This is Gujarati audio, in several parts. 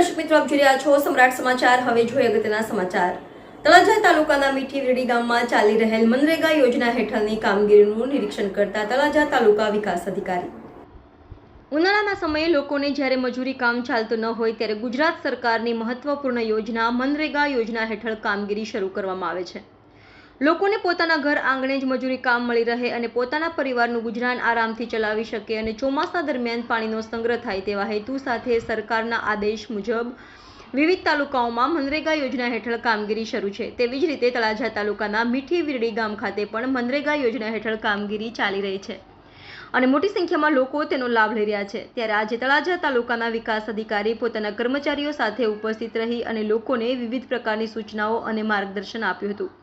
દર્શક મિત્રો, આપ જોઈ રહ્યા છો સમ્રાટ સમાચાર. હવે જોઈએ અગત્યના સમાચાર. તળાજા તાલુકાના મીઠી વિરડી ગામમાં ચાલી રહેલ મનરેગા યોજના હેઠળની કામગીરીનું નિરીક્ષણ કરતા તળાજા તાલુકા વિકાસ અધિકારી. ઉનાળાના સમયે લોકોને જ્યારે મજૂરી કામ ચાલતું ન હોય, ત્યારે ગુજરાત સરકારની મહત્વપૂર્ણ યોજના મનરેગા યોજના હેઠળ કામગીરી શરૂ કરવામાં આવે છે. લોકોને પોતાના ઘર આંગણે જ મજૂરી કામ મળી રહે અને પોતાના પરિવારનું ગુજરાન આરામથી ચલાવી શકે અને ચોમાસા દરમિયાન પાણીનો સંગ્રહ થાય તેવા હેતુ સાથે સરકારના આદેશ મુજબ વિવિધ તાલુકાઓમાં મનરેગા યોજના હેઠળ કામગીરી શરૂ છે. તેવી જ રીતે તળાજા તાલુકાના મીઠી વિરડી ગામ ખાતે પણ મનરેગા યોજના હેઠળ કામગીરી ચાલી રહી છે અને મોટી સંખ્યામાં લોકો તેનો લાભ લઈ રહ્યા છે. ત્યારે આજે તળાજા તાલુકાના વિકાસ અધિકારી પોતાના કર્મચારીઓ સાથે ઉપસ્થિત રહી અને લોકોને વિવિધ પ્રકારની સૂચનાઓ અને માર્ગદર્શન આપ્યું હતું.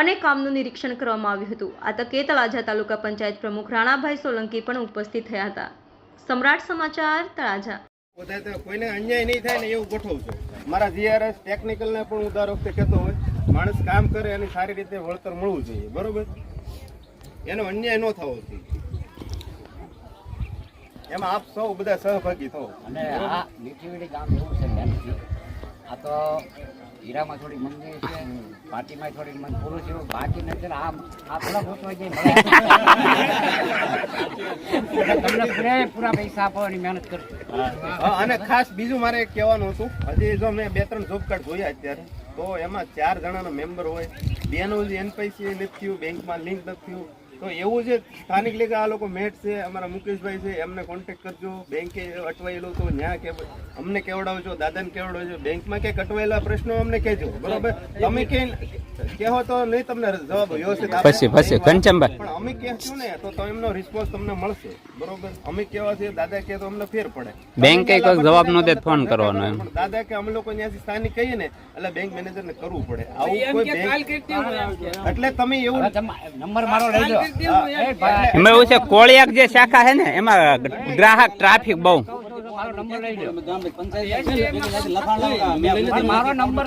અને કામનું નિરીક્ષણ કરવામાં આવ્યું હતું. આ તકે તળાજા તાલુકા પંચાયત પ્રમુખ રાણાભાઈ સોલંકી પણ ઉપસ્થિત થયા હતા. સમ્રાટ સમાચાર તળાજા. કોઈને અન્યાય નહીં થાય ને એવું ગોઠવું છું. મારા જીઆરએસ ટેકનિકલને પણ હું દર વખતે કહેતો હોય માણસ કામ કરે અને સારી રીતે વળતર મળવું જોઈએ. બરોબર? એનો અન્યાય ન થવો જોઈએ. એમાં આપ સૌ બધા સહભાગી થવો. અને આ મીઠીવીડી કામ એવું છે. આ તો હીરામાં થોડી મંદી છે પાર્ટીમાં થોડી મન પૂરું છે બાકી નથી આમ આ થોડા ગોતવા જાય તમને પૂરેપૂરા પૈસા આપવાની મહેનત કરશું અને ખાસ બીજું મારે કહેવાનું હતું. હજી જો મેં બે ત્રણ જોબ કાર્ડ જોયા અત્યારે તો એમાં ચાર જણાનો મેમ્બર હોય. બેનું જે એનપીસી નથી થયું બેંકમાં લિંક નથી થયું. તો એવું છે સ્થાનિક લેખે આ લોકો મેટ છે અમારા મુકેશભાઈ છે એમને કોન્ટેક્ટ કરજો બેંકે અટવાયેલું તો ન્યા કે અમને કેવડાવજો દાદાને કેવડાવજો બેંકમાં કે અટવાયેલા પ્રશ્નો અમને કહેજો બરોબર? તમે કે કહો તો નહીં તમને જવાબ વ્યવસ્થિત પછી પછી ઘનશ્યામભાઈ. પણ અમે કહેશું ને તો એમનો રિસ્પોન્સ તમને મળશે બરોબર? અમે કેવા છે દાદા કે તો અમને ફેર પડે. બેંકે કોઈ જવાબ ન દે ફોન કરવાનો એમ. દાદા કે અમે લોકો ત્યાંથી સ્થાનિક કહીએ ને એટલે બેંક મેનેજર ને કરવું પડે. આવું કોઈ બેંક એટલે તમે એવું નંબર મારો લેજો એમાં એવું છે કોળિયાક જે શાખા છે ને એમાં ગ્રાહક ટ્રાફિક બહુ મારો નંબર